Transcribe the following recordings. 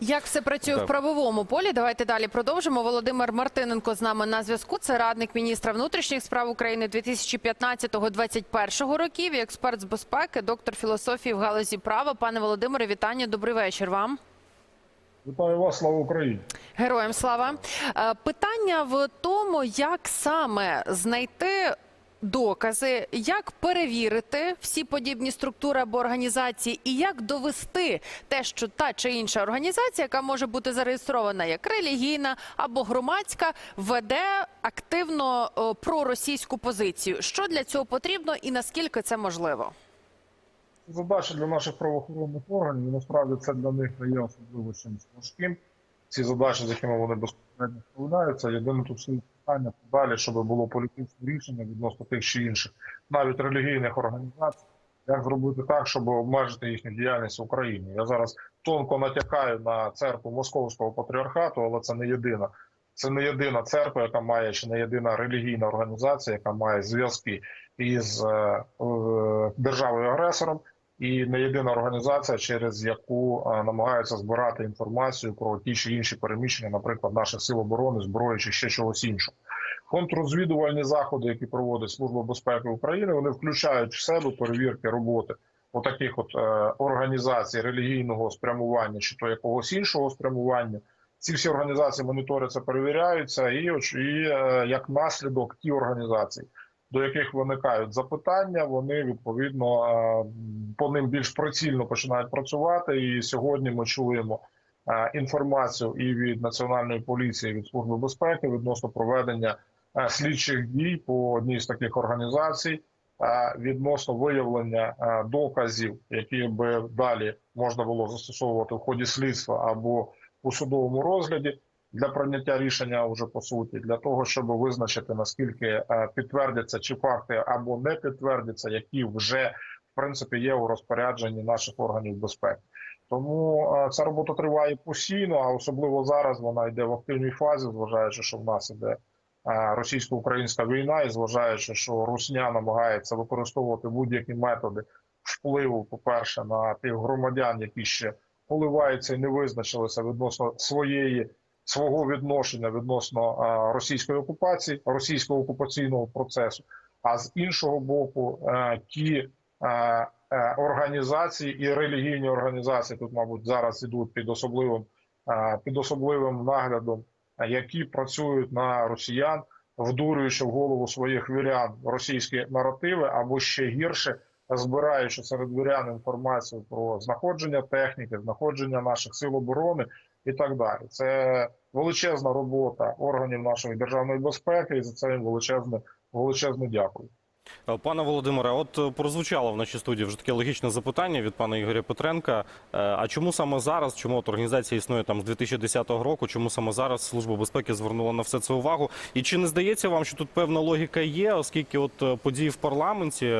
Як все працює Так. в правовому полі? Давайте далі продовжимо. Володимир Мартиненко з нами на зв'язку. Це радник міністра внутрішніх справ України 2015-2021 років. І експерт з безпеки, доктор філософії в галузі права. Пане Володимире, вітання. Добрий вечір вам. Вітаю вас, слава Україні! Героям слава. Е, Питання в тому, як саме знайти докази, як перевірити всі подібні структури або організації, і як довести те, що та чи інша організація, яка може бути зареєстрована як релігійна або громадська, веде активно проросійську позицію. Що для цього потрібно і наскільки це можливо? Задача для наших правоохоронних органів, насправді це для них не є особливо чимось важким. Ці задачі, з якими вони безпосередньо справляються, єдине тут стоїть питання далі, щоб було політичне рішення відносно тих чи інших, навіть релігійних організацій, як зробити так, щоб обмежити їхню діяльність в Україні. Я зараз тонко натякаю на церкву Московського патріархату, але це не єдина. Це не єдина церква, яка має чи не єдина релігійна організація, яка має зв'язки із е, е, державою агресором, і не єдина організація, через яку е, намагаються збирати інформацію про ті чи інші переміщення, наприклад, наших сил оборони, зброї чи ще чогось іншого. Контррозвідувальні заходи, які проводить Служба безпеки України, вони включають в себе перевірки роботи отаких от е, організацій релігійного спрямування чи то якогось іншого спрямування. Ці всі організації моніторяться, перевіряються, і, і е, як наслідок ті організації, до яких виникають запитання, вони відповідно е, по ним більш прицільно починають працювати. І сьогодні ми чуємо е, інформацію і від національної поліції, і від служби безпеки відносно проведення е, слідчих дій по одній з таких організацій. Відносно виявлення доказів, які би далі можна було застосовувати в ході слідства або у судовому розгляді для прийняття рішення вже по суті, для того, щоб визначити наскільки е, підтвердяться чи факти або не підтвердяться, які вже в принципі є у розпорядженні наших органів безпеки. Тому е, ця робота триває постійно, а особливо зараз вона йде в активній фазі, зважаючи, що в нас іде е, російсько-українська війна, і зважаючи, що Русня намагається використовувати будь-які методи впливу, по-перше, на тих громадян, які ще поливаються і не визначилися відносно своєї свого відношення відносно російської окупації, російського окупаційного процесу. А з іншого боку, е, ті е, е, організації і релігійні організації тут, мабуть, зараз ідуть під особливим під особливим наглядом, які працюють на росіян, вдурюючи в голову своїх вірян російські наративи, або ще гірше збираючи серед вірян інформацію про знаходження техніки, знаходження наших сил оборони і так далі. Це величезна робота органів нашої державної безпеки, і за це їм величезне величезне дякую. Е, Пане Володимире, от е, прозвучало в нашій студії вже таке логічне запитання від пана Ігоря Петренка. Е, А чому саме зараз? Чому от організація існує там з 2010 року? Чому саме зараз Служба безпеки звернула на все це увагу? І чи не здається вам, що тут певна логіка є, оскільки от події в парламенті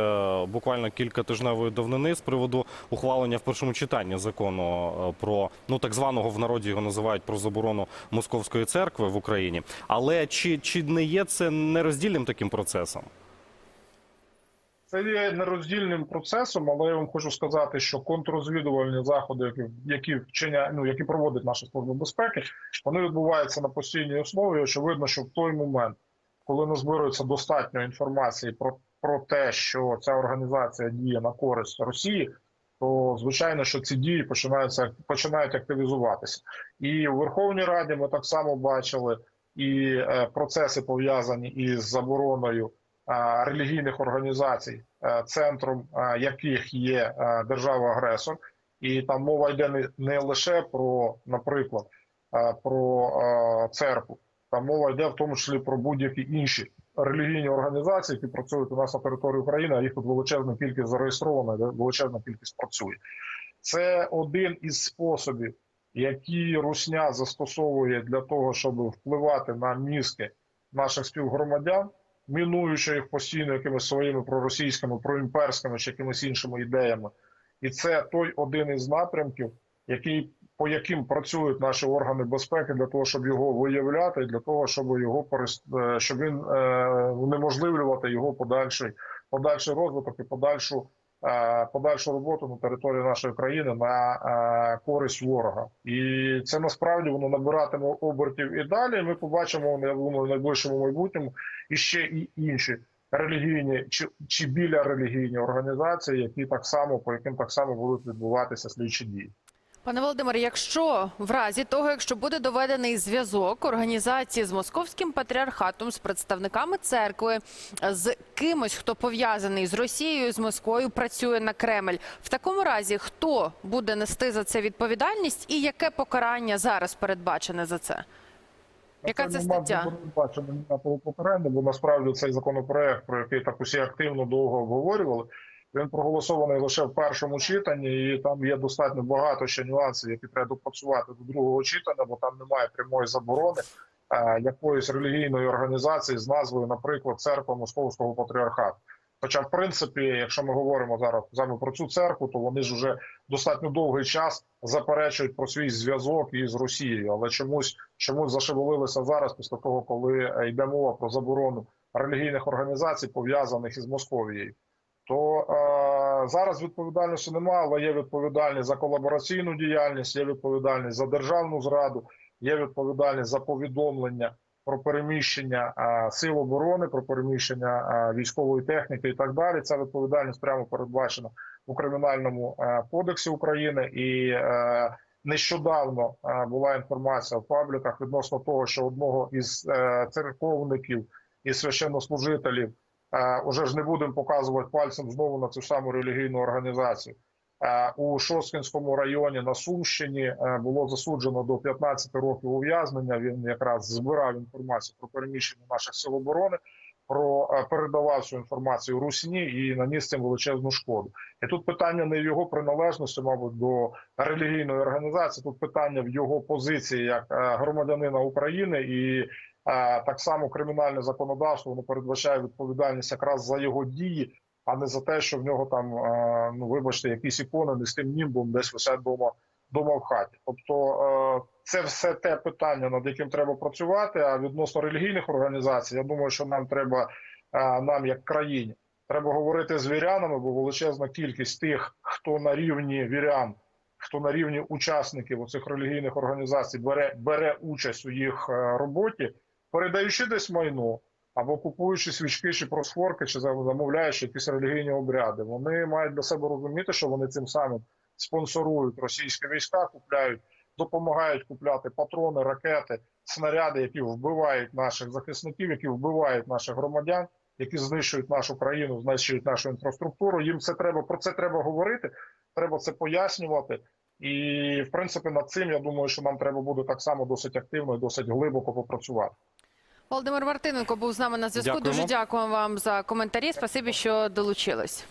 буквально кілька тижневої давнини з приводу ухвалення в першому читанні закону про ну так званого в народі його називають про заборону московської церкви в Україні. Але чи, чи не є це нероздільним таким процесом? Це є нероздільним процесом, але я вам хочу сказати, що контррозвідувальні заходи, які, які вчиня, ну які проводить наша служба безпеки, вони відбуваються на постійній основі. Очевидно, що в той момент, коли не збирується достатньо інформації про, про те, що ця організація діє на користь Росії, то звичайно, що ці дії починаються починають активізуватися. І у Верховній Раді ми так само бачили і е, процеси пов'язані із забороною релігійних організацій, е, центром е, яких є е, держава-агресор, і там мова йде не, лише про, наприклад, е, про е, церкву, там мова йде в тому числі про будь-які інші релігійні організації, які працюють у нас на території України. А їх тут величезна кількість зареєстрована, величезна кількість працює. Це один із способів, які Русня застосовує для того, щоб впливати на мізки наших співгромадян, мінуючи їх постійно якимись своїми проросійськими, проімперськими чи якимись іншими ідеями. І це той один із напрямків, який по яким працюють наші органи безпеки для того, щоб його виявляти, для того, щоб його е, щоб він е, унеможливлювати його подальший подальший розвиток і подальшу подальшу роботу на території нашої країни на е, користь ворога. І це насправді воно набиратиме обертів і далі. Ми побачимо я думаю, в найближчому майбутньому і ще і інші релігійні чи, чи біля релігійні організації, які так само по яким так само будуть відбуватися слідчі дії. Пане Володимире, якщо в разі того, якщо буде доведений зв'язок організації з московським патріархатом, з представниками церкви, з кимось, хто пов'язаний з Росією, з Москвою, працює на Кремль, в такому разі хто буде нести за це відповідальність і яке покарання зараз передбачене за це? Яка це стаття? Бачимо на попередньо, бо насправді цей законопроект, про який так усі активно довго обговорювали, він проголосований лише в першому читанні, і там є достатньо багато ще нюансів, які треба допрацювати до другого читання, бо там немає прямої заборони е, якоїсь релігійної організації з назвою, наприклад, Церква Московського патріархату. Хоча, в принципі, якщо ми говоримо зараз саме про цю церкву, то вони ж вже достатньо довгий час заперечують про свій зв'язок із Росією, але чомусь чомусь зашевелилися зараз після того, коли е, йде мова про заборону релігійних організацій, пов'язаних із Московією. То е, зараз відповідальності немає, але є відповідальність за колабораційну діяльність, є відповідальність за державну зраду, є відповідальність за повідомлення про переміщення е, сил оборони, про переміщення е, військової техніки і так далі. Ця відповідальність прямо передбачена у кримінальному е, кодексі України і е, нещодавно е, була інформація в пабліках відносно того, що одного із е, церковників і священнослужителів уже ж не будемо показувати пальцем знову на цю саму релігійну організацію. Е, У Шосткінському районі на Сумщині е, було засуджено до 15 років ув'язнення. Він якраз збирав інформацію про переміщення наших сил оборони, про е, передавав цю інформацію Русні і наніс цим величезну шкоду. І тут питання не в його приналежності, мабуть, до релігійної організації. Тут питання в його позиції як е, громадянина України і. Так само кримінальне законодавство воно передбачає відповідальність якраз за його дії, а не за те, що в нього там, ну вибачте, якісь ікони не з тим німбом десь висять дома, дома в хаті. Тобто е, це все те питання, над яким треба працювати. А відносно релігійних організацій, я думаю, що нам треба, нам як країні, треба говорити з вірянами, бо величезна кількість тих, хто на рівні вірян, хто на рівні учасників оцих релігійних організацій бере, бере участь у їх е, роботі, передаючи десь майно або купуючи свічки чи просфорки, чи замовляючи якісь релігійні обряди, вони мають для себе розуміти, що вони цим самим спонсорують російські війська, купляють, допомагають купляти патрони, ракети, снаряди, які вбивають наших захисників, які вбивають наших громадян, які знищують нашу країну, знищують нашу інфраструктуру. Їм це треба про це треба говорити, треба це пояснювати. І в принципі над цим я думаю, що нам треба буде так само досить активно і досить глибоко попрацювати. Володимир Мартиненко був з нами на зв'язку. Дуже дякуємо вам за коментарі. Спасибі, що долучились.